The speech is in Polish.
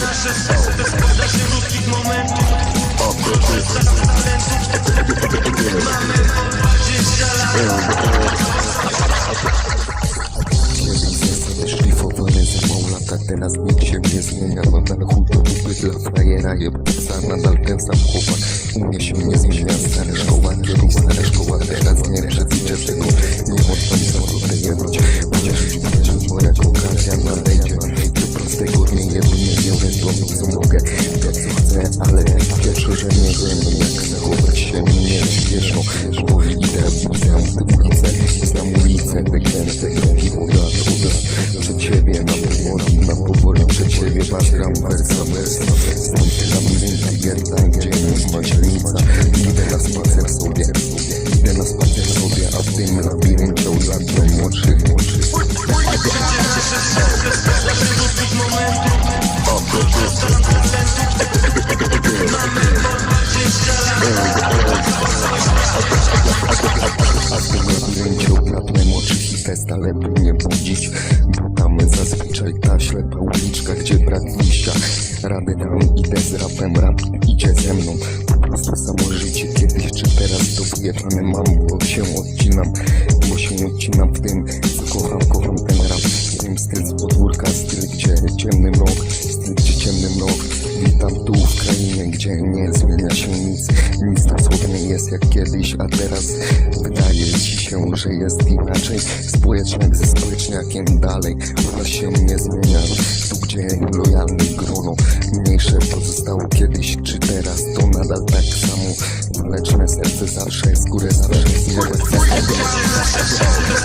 nasze serce składa się ludzkich momentów Mamy po 20 lat Kiedyś zasady szlifowane zimą lata Teraz nikt się nie zmienia Nadal chuj to dupy dla frajera Jebca nadal ten sam chłopak U mnie się nie zmienia Stara szkoła, stara szkoła Teraz nie przewidzę tego to co mogę chcę, ale pierwsze, że nie wiem Jak zachować się. Nie śpieszno Bo idę, widzę ulicę. Znam ulicę, wykręcę kroki Uda, uda. Przed ciebie na powoli, na powoli Przed ciebie masz gram wersa, wersa. Stąd ty labirynty getta, gdzie jest maźnica Idę na spacer sobie Idę na spacer sobie A w tym labiryncie okradłem oczy i test, ale by nie budzić. Bo tam zazwyczaj ta ślepa uliczka, gdzie brak liścia Radę dam, idę z rapem, rap idzie ze mną. Po prostu samo życie kiedyś czy teraz to wyjebane mam Bo się odcinam, bo się odcinam w tym Co kocham, kocham ten rap. Wiem styl z podwórka, styl gdzie ciemny mrok Styl gdzie ciemny mrok. Witam tu gdzie nie zmienia się nic. Nic dosłownie jest jak kiedyś, a teraz Wydaje ci się, że jest inaczej. Społeczniak ze społeczniakiem dalej Ona się nie zmienia. Tu gdzie lojalny grono Mniejsze pozostało kiedyś czy teraz To nadal tak samo. Waleczne serce zawsze z górę zawsze Nasze